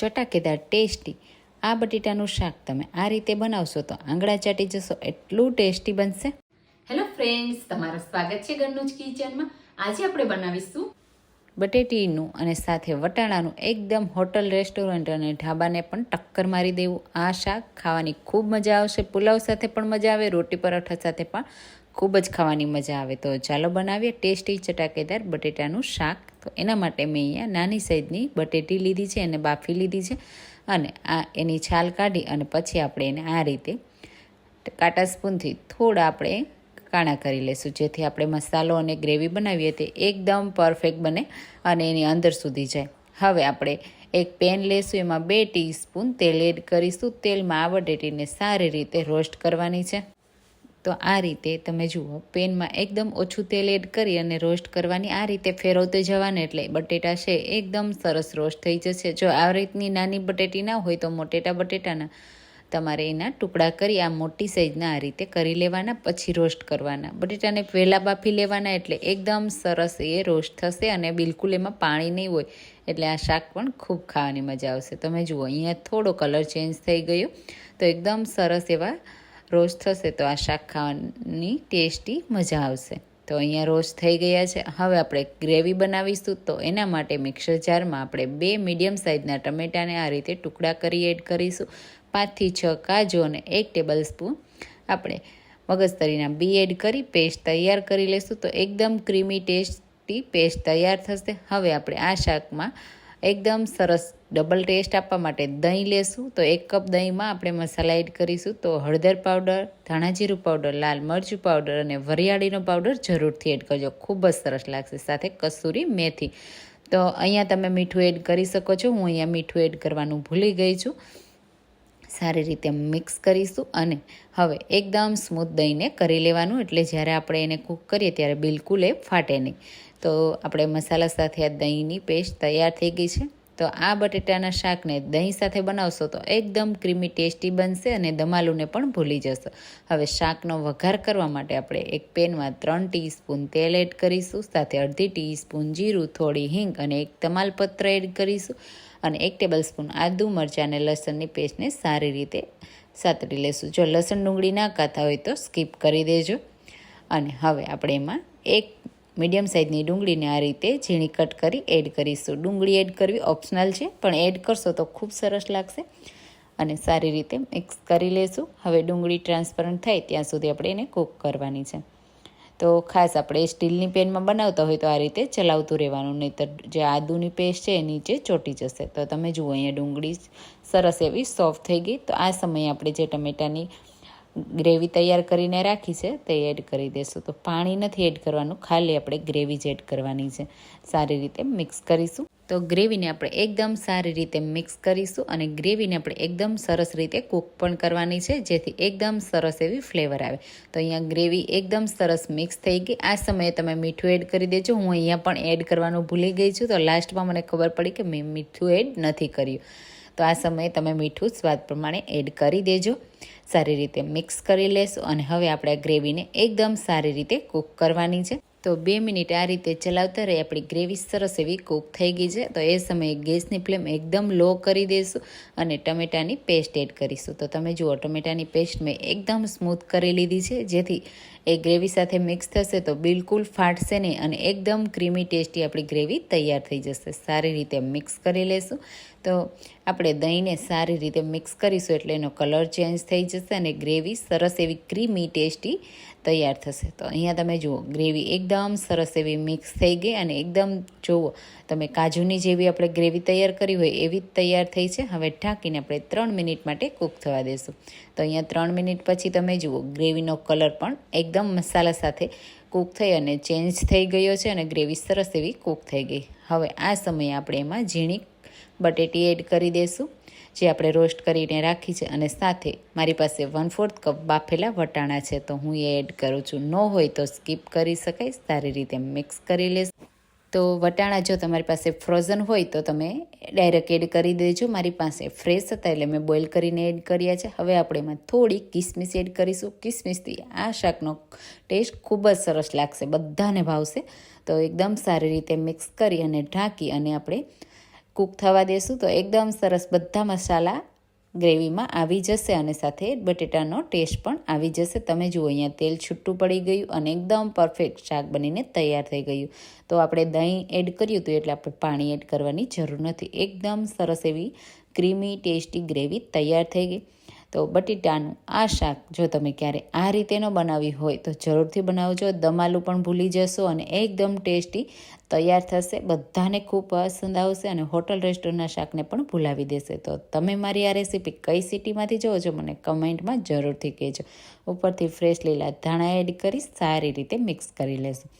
ચટાકેદાર tasty. આ બટેટાનું શાક તમે આ રીતે બનાવશો તો આંગળા ચાટી જશો એટલું ટેસ્ટી બનશે. હેલો ફ્રેન્ડ્સ તમારું સ્વાગત છે ઘરનું જ કિચનમાં. આજે આપણે બનાવીશું બટેટીનું અને સાથે વટાણાનું એકદમ હોટલ રેસ્ટોરન્ટ અને ઢાબાને પણ ટક્કર મારી દેવું. આ શાક ખાવાની ખૂબ મજા આવશે પુલાવ સાથે પણ મજા આવે રોટી પરોઠા સાથે પણ ખૂબ જ ખાવાની મજા આવે. તો ચાલો બનાવીએ ટેસ્ટી ચટાકેદાર બટેટાનું શાક. તો એના માટે મેં અહીંયા નાની સાઈઝની બટેટી લીધી છે અને બાફી લીધી છે. અને આ એની છાલ કાઢી અને પછી આપણે એને આ રીતે કાંટા સ્પૂનથી થોડા આપણે કાણા કરી લઈશું. જેથી આપણે મસાલો અને ગ્રેવી બનાવીએ તે એકદમ પરફેક્ટ બને અને એની અંદર સુધી જાય. હવે આપણે એક પેન લેશું એમાં બે ટીસ્પૂન તેલ એડ કરીશું. તેલમાં આ બટેટીને સારી રીતે રોસ્ટ કરવાની છે. તો આ રીતે તમે જુઓ, પેનમાં એકદમ ઓછું તેલ એડ કરી અને રોસ્ટ કરવાની આ રીતે ફેરવતે જવાને એટલે બટેટા છે એકદમ સરસ રોસ્ટ થઈ જશે. જો આ રીતની નાની બટેટી ના હોય તો મોટેટા બટેટાના તમારે એના ટુકડા કરી આ મોટી સાઈઝના આ રીતે કરી લેવાના, પછી રોસ્ટ કરવાના. બટેટાને વહેલા બાફી લેવાના એટલે એકદમ સરસ એ રોસ્ટ થશે અને બિલકુલ એમાં પાણી નહીં હોય એટલે આ શાક પણ ખૂબ ખાવાની મજા આવશે. તમે જુઓ, અહીંયા થોડો કલર ચેન્જ થઈ ગયો. તો એકદમ સરસ એવા રોસ્ટ થશે તો આ શાક ખાવાની ટેસ્ટી મજા આવશે. તો અહીંયા રોસ્ટ થઈ ગયા છે. હવે આપણે ગ્રેવી બનાવીશું તો એના માટે મિક્સર જારમાં આપણે બે મીડિયમ સાઇઝના ટમેટાને આ રીતે ટુકડા કરી એડ કરીશું. પાંચથી છ કાજુ અને એક ટેબલ સ્પૂન આપણે મગજતરીના બી એડ કરી પેસ્ટ તૈયાર કરી લઈશું તો એકદમ ક્રીમી ટેસ્ટી પેસ્ટ તૈયાર થશે. હવે આપણે આ શાકમાં એકદમ સરસ ડબલ ટેસ્ટ આપવા માટે દહીં લેશું. તો એક કપ દહીંમાં આપણે મસાલા એડ કરીશું. તો હળદર પાવડર ધાણાજીરું પાવડર લાલ મરચું પાવડર અને વરિયાળીનો પાવડર જરૂરથી એડ કરજો. ખૂબ જ સરસ લાગશે. સાથે કસૂરી મેથી. તો અહીંયા તમે મીઠું એડ કરી શકો છો. હું અહીંયા મીઠું એડ કરવાનું ભૂલી ગઈ છું. સારી રીતે મિક્સ કરીશું અને હવે એકદમ સ્મૂથ દહીંને કરી લેવાનું. એટલે જ્યારે આપણે એને કૂક કરીએ ત્યારે બિલકુલ એ ફાટે નહીં. તો આપણે મસાલા સાથે આ દહીંની પેસ્ટ તૈયાર થઈ ગઈ છે. તો આ બટેટાના શાકને દહીં સાથે બનાવશો તો એકદમ ક્રીમી ટેસ્ટી બનશે અને દમાલુને પણ ભૂલી જશો. હવે શાકનો વઘાર કરવા માટે આપણે એક પેનમાં ત્રણ ટીસ્પૂન તેલ એડ કરીશું, સાથે અડધી ટીસ્પૂન જીરું, થોડી હિંગ અને એક તમાલપત્ર એડ કરીશું અને એક ટેબલ સ્પૂન આદુ મરચાં અને લસણની પેસ્ટને સારી રીતે સાતરી લેશું. જો લસણ ડુંગળી ના ખાતા હોય તો સ્કીપ કરી દેજો. અને હવે આપણે એમાં એક મીડિયમ સાઇઝની ડુંગળીને આ રીતે ઝીણી કટ કરી એડ કરીશું. ડુંગળી એડ કરવી ઓપ્શનલ છે, પણ એડ કરશો તો ખૂબ સરસ લાગશે અને સારી રીતે મિક્સ કરી લેશું. હવે ડુંગળી ટ્રાન્સપરન્ટ થાય ત્યાં સુધી આપણે એને કૂક કરવાની છે. તો ખાસ આપણે સ્ટીલની પેનમાં બનાવતા હોય તો આ રીતે ચલાવતું રહેવાનું, નહીંતર જે આદુની પેસ્ટ છે એ નીચે ચોટી જશે. તો તમે જુઓ, અહીંયા ડુંગળી સરસ એવી સોફ્ટ થઈ ગઈ. તો આ સમયે આપણે જે ટમેટાની ગ્રેવી તૈયાર કરીને રાખી છે તે એડ કરી દેશું. તો પાણી નથી એડ કરવાનું, ખાલી આપણે ગ્રેવી જ એડ કરવાની છે. સારી રીતે મિક્સ કરીશું. તો ગ્રેવીને આપણે એકદમ સારી રીતે મિક્સ કરીશું અને ગ્રેવીને આપણે એકદમ સરસ રીતે કૂક પણ કરવાની છે, જેથી એકદમ સરસ એવી ફ્લેવર આવે. તો અહીંયા ગ્રેવી એકદમ સરસ મિક્સ થઈ ગઈ. આ સમયે તમે મીઠું એડ કરી દેજો. હું અહીંયા પણ એડ કરવાનું ભૂલી ગઈ છું. તો લાસ્ટમાં મને ખબર પડી કે મેં મીઠું એડ નથી કર્યું. તો આ સમયે તમે મીઠું સ્વાદ પ્રમાણે એડ કરી દેજો. સારી રીતે મિક્સ કરી લેશું અને હવે આપણે ગ્રેવીને એકદમ સારી રીતે કૂક કરવાની છે. તો બે મિનિટ આ રીતે ચલાવતા રહી આપણી ગ્રેવી સરસ એવી કૂક થઈ ગઈ છે. તો એ સમયે ગેસની ફ્લેમ એકદમ લો કરી દઈશું અને ટમેટાની પેસ્ટ એડ કરીશું. તો તમે જુઓ, ટમેટાની પેસ્ટ મેં એકદમ સ્મૂથ કરી લીધી છે. જેથી એ ગ્રેવી સાથે મિક્સ થશે તો બિલકુલ ફાટશે નહીં અને એકદમ ક્રીમી ટેસ્ટી આપણી ગ્રેવી તૈયાર થઈ જશે. સારી રીતે મિક્સ કરી લેશું. તો આપણે દહીંને સારી રીતે મિક્સ કરીશું એટલે એનો કલર ચેન્જ થઈ જશે અને ગ્રેવી સરસ એવી ક્રીમી ટેસ્ટી તૈયાર થશે. તો અહીંયા તમે જુઓ, ગ્રેવી એકદમ સરસ એવી મિક્સ થઈ ગઈ અને એકદમ જુઓ, તમે કાજુની જેવી આપણે ગ્રેવી તૈયાર કરી હોય એવી જ તૈયાર થઈ છે. હવે ઢાંકીને આપણે ત્રણ મિનિટ માટે કૂક થવા દેશું. તો અહીંયા ત્રણ મિનિટ પછી તમે જુઓ, ગ્રેવીનો કલર પણ એકદમ મસાલા સાથે કૂક થઈ અને ચેન્જ થઈ ગયો છે અને ગ્રેવી સરસ એવી કૂક થઈ ગઈ. હવે આ સમયે આપણે એમાં ઝીણી બટેટી એડ કરી દઈશું જે આપણે રોસ્ટ કરીને રાખી છે. અને સાથે મારી પાસે વન ફોર્થ કપ બાફેલા વટાણા છે, તો હું એ એડ કરું છું. ન હોય તો સ્કીપ કરી શકાય, સારી રીતે મિક્સ કરી લેશ. તો વટાણા જો તમારી પાસે ફ્રોઝન હોય, તો તમે ડાયરેક્ટ એડ કરી દેજો. મારી પાસે ફ્રેશ હતા, એટલે મેં બોઇલ કરીને એડ કર્યા છે. હવે આપણે એમાં થોડી કિસમિસ એડ કરીશું. કિસમિસથી આ શાકનો ટેસ્ટ ખૂબ જ સરસ લાગશે, બધાને ભાવશે. તો એકદમ સારી રીતે મિક્સ કરી અને ઢાંકી અને આપણે કૂક થવા દેશું તો એકદમ સરસ બધા મસાલા ગ્રેવીમાં આવી જશે અને સાથે બટેટાનો ટેસ્ટ પણ આવી જશે. તમે જુઓ, અહીંયા તેલ છૂટું પડી ગયું અને એકદમ પરફેક્ટ શાક બનીને તૈયાર થઈ ગયું. તો આપણે દહીં એડ કર્યું હતું એટલે આપણે પાણી એડ કરવાની જરૂર નથી. એકદમ સરસ એવી ક્રીમી, ટેસ્ટી ગ્રેવી તૈયાર થઈ ગઈ. તો બટેટાનું આ શાક જો તમે ક્યારે આ રીતેનો બનાવી હોય તો જરૂરથી બનાવજો. દમાલું પણ ભૂલી જશો અને એકદમ ટેસ્ટી તૈયાર થશે. બધાને ખૂબ પસંદ આવશે અને હોટલ રેસ્ટોરન્ટના શાકને પણ ભૂલાવી દેશે. તો તમે મારી આ રેસીપી કઈ સિટીમાંથી જોવો છો મને કમેન્ટમાં જરૂરથી કહેજો. ઉપરથી ફ્રેશ લીલા ધાણા એડ કરી સારી રીતે મિક્સ કરી લેશું.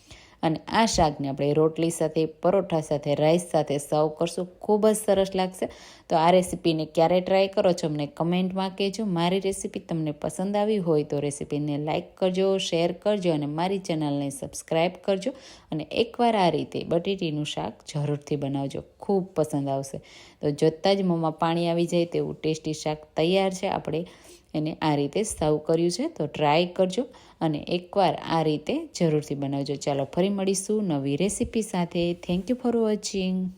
અને આ શાકને આપણે રોટલી સાથે, પરોઠા સાથે રાઈસ સાથે સર્વ કરશું. ખૂબ જ સરસ લાગશે. તો આ રેસીપીને ક્યારે ટ્રાય કરો છો અમને કમેન્ટમાં કહેજો. મારી રેસીપી તમને પસંદ આવી હોય તો રેસીપીને લાઇક કરજો શેર કરજો અને મારી ચેનલને સબસ્ક્રાઈબ કરજો. અને એકવાર આ રીતે બટેટીનું શાક જરૂરથી બનાવજો. ખૂબ પસંદ આવશે. તો જોતાં જ મોંમાં પાણી આવી જાય તેવું ટેસ્ટી શાક તૈયાર છે. આપણે એને આ રીતે સર્વ કર્યું છે. તો ટ્રાય કરજો અને એકવાર આ રીતે જરૂરથી બનાવજો. ચાલો ફરી મળીશું નવી રેસીપી સાથે. Thank you for watching